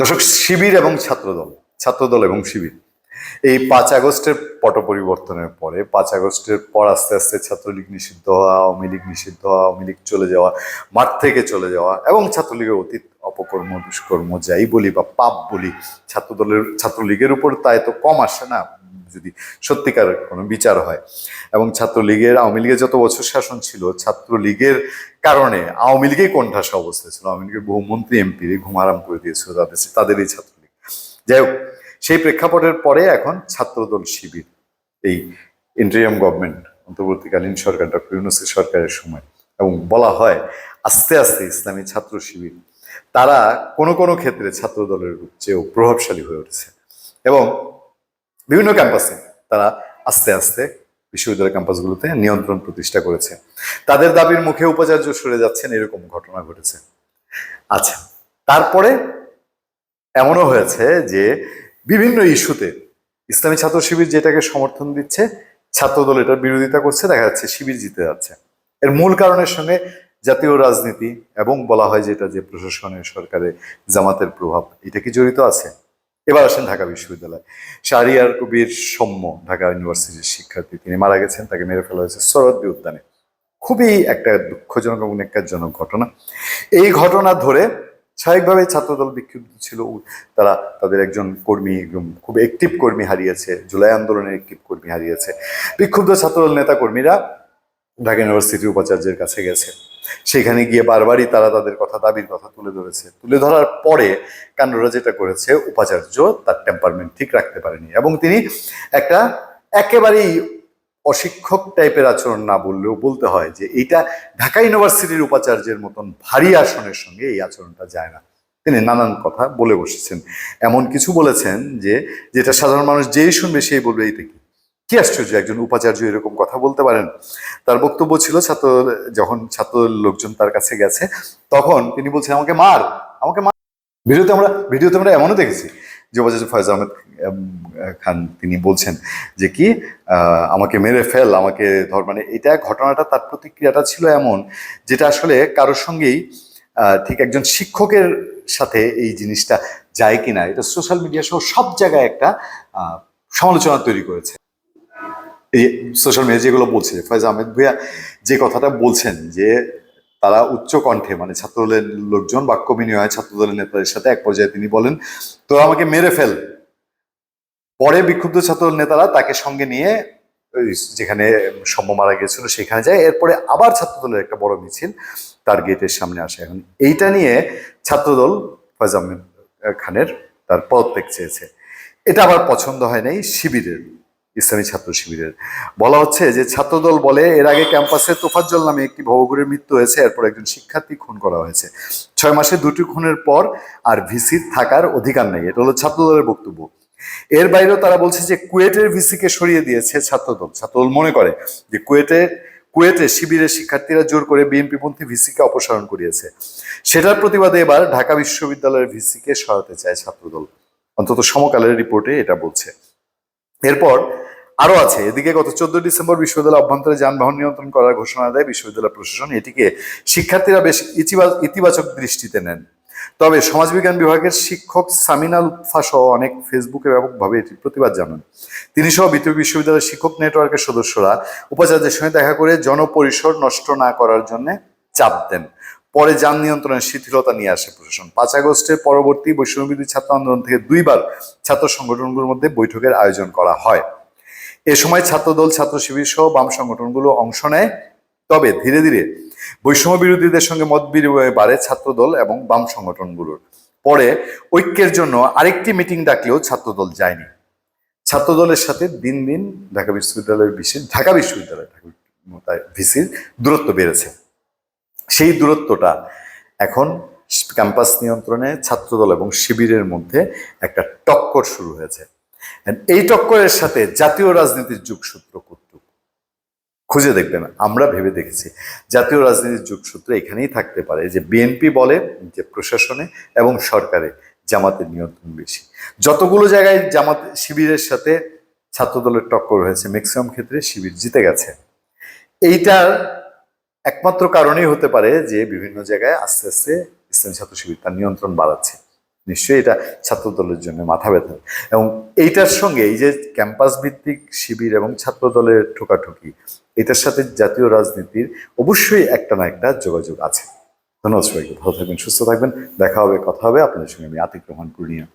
দর্শক, শিবির এবং ছাত্রদল ছাত্রদল এবং শিবির। এই পাঁচ আগস্টের পট পরিবর্তনের পরে, পাঁচ আগস্টের পর আস্তে আস্তে ছাত্রলীগ নিষিদ্ধ হওয়া, আওয়ামী লীগ নিষিদ্ধ হওয়া, আওয়ামী লীগ চলে যাওয়া, মাঠ থেকে চলে যাওয়া এবং ছাত্রলীগের অতীত, অপকর্ম, দুষ্কর্ম, যাই বলি বা পাপ বলি, ছাত্রদলের, ছাত্রলীগের উপর তাই তো কম আসে না। যদি সত্যিকার কোনো বিচার হয়। এবং ছাত্রলীগের আওয়ামী লীগের যত বছর শাসন ছিল, ছাত্রলীগের কারণে আওয়ামী লীগেই কোণঠাসা অবস্থা ছিল। আওয়ামী লীগের বহু মন্ত্রী, এমপি ঘুম আরাম করে দিয়েছিল তাদের তাদেরই ছাত্রলীগ। যাই হোক, সেই প্রেক্ষাপটের পরে এখন ছাত্রদল শিবির, এই ইন্টারিয়াম গভর্নমেন্ট অন্তর্বর্তীকালীন সরকার, ডক্টর ইউনুসের সরকারের সময়। এবং বলা হয়, আস্তে আস্তে ইসলামী ছাত্র শিবির, তারা কোনো কোনো ক্ষেত্রে ছাত্রদলের চেয়েও প্রভাবশালী হয়ে উঠেছে। এবং বিভিন্ন ক্যাম্পাসে তারা আস্তে আস্তে বিশ্ববিদ্যালয় ক্যাম্পাসগুলোতে নিয়ন্ত্রণ প্রতিষ্ঠা করেছে। তাদের দাবির মুখে উপাচার্য সরে যাচ্ছেন, এরকম ঘটনা ঘটেছে। আচ্ছা তারপরে এমনও হয়েছে যে বিভিন্ন ইস্যুতে ইসলামী ছাত্র শিবির যেটাকে সমর্থন দিচ্ছে, ছাত্রদল এটার বিরোধিতা করছে, দেখা যাচ্ছে শিবির জিতে যাচ্ছে। এর মূল কারণের সঙ্গে জাতীয় রাজনীতি এবং বলা হয় যেটা যে প্রশাসনের সরকারে জামাতের প্রভাব, এটা কি জড়িত আছে? এবার আসেন ঢাকা বিশ্ববিদ্যালয়। শাহরিয়ার কবির সৌম্য ঢাকা ইউনিভার্সিটির শিক্ষার্থী। তিনি মারা গেছেন, তাকে মেরে ফেলা হয়েছে সরদ্দি উদ্যানে। খুবই একটা দুঃখজনক এবং ন্যাক্কারজনক ঘটনা। এই ঘটনা ধরে স্বাভাবিকভাবে ছাত্রদল বিক্ষুব্ধ ছিল। তারা তাদের একজন কর্মী খুব অ্যাক্টিভ কর্মী হারিয়েছে। জুলাই আন্দোলনের অ্যাক্টিভ কর্মী হারিয়েছে। বিক্ষুব্ধ ছাত্রদল নেতা কর্মীরা ঢাকা ইউনিভার্সিটির উপাচার্যের কাছে গেছে। সেখানে গিয়ে বারবারই তারা তাদের কথা, দাবির কথা তুলে ধরেছে। তুলে ধরার পরে কান্ডরা যেটা করেছে, উপাচার্য তার টেম্পারমেন্ট ঠিক রাখতে পারেনি এবং তিনি একটা একেবারেই অশিক্ষক টাইপের আচরণ না বললেও বলতে হয় যে, এইটা ঢাকা ইউনিভার্সিটির উপাচার্যের মতন ভারী আসনের সঙ্গে এই আচরণটা যায় না। তিনি নানান কথা বলে বসেছেন। এমন কিছু বলেছেন যে, যেটা সাধারণ মানুষ যেই শুনবে সেই বলবে, এইটা কি? কি আশ্চর্য একজন উপাচার্য এরকম কথা বলতে পারেন। তার বক্তব্য ছিল ছাত্র, যখন ছাত্র লোকজন তার কাছে গেছে, তখন তিনি বলছেন, আমাকে মার আমাকে মার। ভিডিওতে আমরা ভিডিওতে আমরা এমনও দেখেছি, যে উপাচার্য ফয়জ আহমেদ খান, তিনি বলছেন যে কি আমাকে মেরে ফেল, আমাকে ধর। মানে এটা ঘটনাটা, তার প্রতিক্রিয়াটা ছিল এমন, যেটা আসলে কারোর সঙ্গেই ঠিক একজন শিক্ষকের সাথে এই জিনিসটা যায় কিনা। এটা সোশ্যাল মিডিয়া সহ সব জায়গায় একটা সমালোচনা তৈরি করেছে। এই সোশ্যাল মিডিয়া যেগুলো বলছে, ফয়জ আহমেদ ভুইয়া যে কথাটা বলছেন যে তারা উচ্চ কণ্ঠে মানে ছাত্রদলের লোকজন, বাক্য বিনিময় ছাত্রদলের নেতাদের সাথে এক পর্যায়ে তিনি বলেন তো আমাকে মেরে ফেল। পরে বিক্ষুব্ধ ছাত্রদল নেতারা তাকে সঙ্গে নিয়ে যেখানে সম্য মারা গিয়েছিল সেখানে যায়। এরপরে আবার ছাত্রদলের একটা বড় মিছিল তার গেটের সামনে আসে। এখন এইটা নিয়ে ছাত্রদল ফয়জ আহমেদ খানের তার পদত্যাগ চেয়েছে। এটা আবার পছন্দ হয় নাই শিবিরের। ইসলামী ছাত্র শিবিরের। বলা হচ্ছে যে ছাত্রদল বলে, এর আগে ক্যাম্পাসে তোফাজ্জল নামে একটি ভবঘুরের মৃত্যু হয়েছে, এরপর একজন শিক্ষার্থী খুন করা হয়েছে। ছয় মাসে দুটি খুনের পর আর ভিসির থাকার অধিকার নেই। এটা হলো ছাত্রদলের বক্তব্য। এর বাইরেও তারা বলছে যে কুয়েটের ভিসিকে সরিয়ে দিয়েছে ছাত্রদল। ছাত্রদল মনে করে যে কুয়েটে কুয়েটে শিবিরের শিক্ষার্থীরা জোর করে বিএনপিপন্থী ভিসিকে অপসারণ করিয়েছে। সেটার প্রতিবাদে এবার ঢাকা বিশ্ববিদ্যালয়ের ভিসিকে সরাতে চায় ছাত্রদল। অন্তত সমকালের রিপোর্টে এটা বলছে। এরপর আরও আছে, এদিকে গত চোদ্দ ডিসেম্বর বিশ্ববিদ্যালয় অভ্যন্তরে যানবাহন নিয়ন্ত্রণ করার ঘোষণা দেয় বিশ্ববিদ্যালয় প্রশাসন। এটিকে শিক্ষার্থীরা বেশ ইতিবা- ইতিবাচক দৃষ্টিতে নেন। তবে সমাজবিজ্ঞান বিভাগের শিক্ষক সামিনাল উৎফা সহ অনেক ফেসবুকে ব্যাপকভাবে এটির প্রতিবাদ জানান। তিনি সহ বিতর্ক বিশ্ববিদ্যালয়ের শিক্ষক নেটওয়ার্কের সদস্যরা উপাচার্যের সঙ্গে দেখা করে জনপরিসর নষ্ট না করার জন্য চাপ দেন। পরে যান নিয়ন্ত্রণের শিথিলতা নিয়ে আসে প্রশাসন। পাঁচ আগস্টের পরবর্তী বৈষম্যবিধি ছাত্র আন্দোলন থেকে দুইবার ছাত্র সংগঠনগুলোর মধ্যে বৈঠকের আয়োজন করা হয়। এ সময় ছাত্রদল ছাত্র শিবির সহ বাম সংগঠনগুলো অংশ নেয়। তবে ধীরে ধীরে বৈষম্য বিরোধীদের সঙ্গে মত বিনিময় বাড়ে ছাত্রদল এবং বাম সংগঠনগুলোর। পরে ঐক্যের জন্য আরেকটি মিটিং ডাকলেও ছাত্রদল যায়নি। ছাত্রদলের সাথে দিন দিন ঢাকা বিশ্ববিদ্যালয়ের বিশেষ ঢাকা বিশ্ববিদ্যালয় ভিসির দূরত্ব বেড়েছে। সেই দূরত্বটা এখন ক্যাম্পাস নিয়ন্ত্রণে, ছাত্রদল এবং শিবিরের মধ্যে একটা টক্কর শুরু হয়েছে। এই টক্করের সাথে জাতীয় রাজনীতির যুগসূত্র কর্তৃক খুঁজে দেখবেন, আমরা ভেবে দেখেছি। জাতীয় রাজনীতির যুগসূত্র এখানেই থাকতে পারে যে বিএনপি বলে, যে প্রশাসনে এবং সরকারে জামাতের নিয়ন্ত্রণ বেশি। যতগুলো জায়গায় জামাত শিবিরের সাথে ছাত্রদলের টক্কর হয়েছে ম্যাক্সিমাম ক্ষেত্রে শিবির জিতে গেছে। এইটার একমাত্র কারণেই হতে পারে যে বিভিন্ন জায়গায় আস্তে আস্তে ইসলামী ছাত্র শিবির তার নিয়ন্ত্রণ বাড়াচ্ছে। নিশ্চয়ই এটা ছাত্রদলের জন্য মাথা ব্যথা। এবং এইটার সঙ্গে এই যে ক্যাম্পাস ভিত্তিক শিবির এবং ছাত্রদলের ঠোকাঠুকি, এটার সাথে জাতীয় রাজনীতির অবশ্যই একটা না একটা যোগাযোগ আছে। ধন্যবাদ সবাইকে। ভালো থাকবেন, সুস্থ থাকবেন। দেখা হবে, কথা হবে। আপনাদের সঙ্গে আমি আতিক রহমান পূর্ণিয়া।